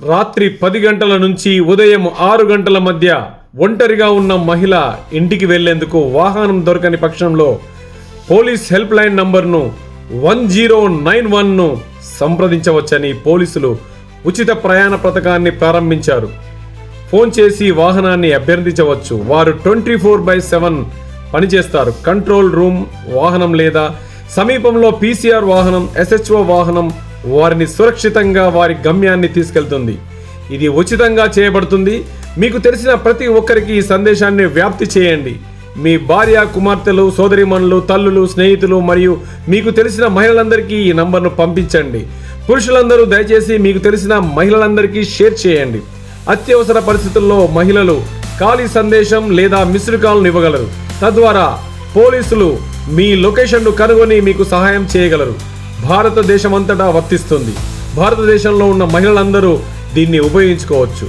రాత్రి పది గంటల నుంచి ఉదయం ఆరు గంటల మధ్య ఒంటరిగా ఉన్న మహిళ ఇంటికి వెళ్ళేందుకు వాహనం దొరకని పక్షంలో పోలీస్ హెల్ప్ లైన్ నంబర్ను వన్ జీరో నైన్ వన్ను సంప్రదించవచ్చని పోలీసులు ఉచిత ప్రయాణ పథకాన్ని ప్రారంభించారు. ఫోన్ చేసి వాహనాన్ని అభ్యర్థించవచ్చు. వారు ట్వంటీ ఫోర్ బై సెవెన్ పనిచేస్తారు. కంట్రోల్ రూమ్ వాహనం లేదా సమీపంలో పీసీఆర్ వాహనం ఎస్హెచ్ఓ వాహనం వారిని సురక్షితంగా వారి గమ్యాన్ని తీసుకెళ్తుంది. ఇది ఉచితంగా చేయబడుతుంది. మీకు తెలిసిన ప్రతి ఒక్కరికి ఈ సందేశాన్ని వ్యాప్తి చేయండి. మీ భార్య కుమార్తెలు సోదరిమణులు తల్లులు స్నేహితులు మరియు మీకు తెలిసిన మహిళలందరికీ ఈ నంబర్ను పంపించండి. పురుషులందరూ దయచేసి మీకు తెలిసిన మహిళలందరికీ షేర్ చేయండి. అత్యవసర పరిస్థితుల్లో మహిళలు ఖాళీ సందేశం లేదా మిస్డ్ కాల్ను ఇవ్వగలరు. తద్వారా పోలీసులు మీ లొకేషన్ను కనుగొని మీకు సహాయం చేయగలరు. భారతదేశమంతటా వర్తిస్తుంది. భారతదేశంలో ఉన్న మహిళలందరూ దీన్ని ఉపయోగించుకోవచ్చు.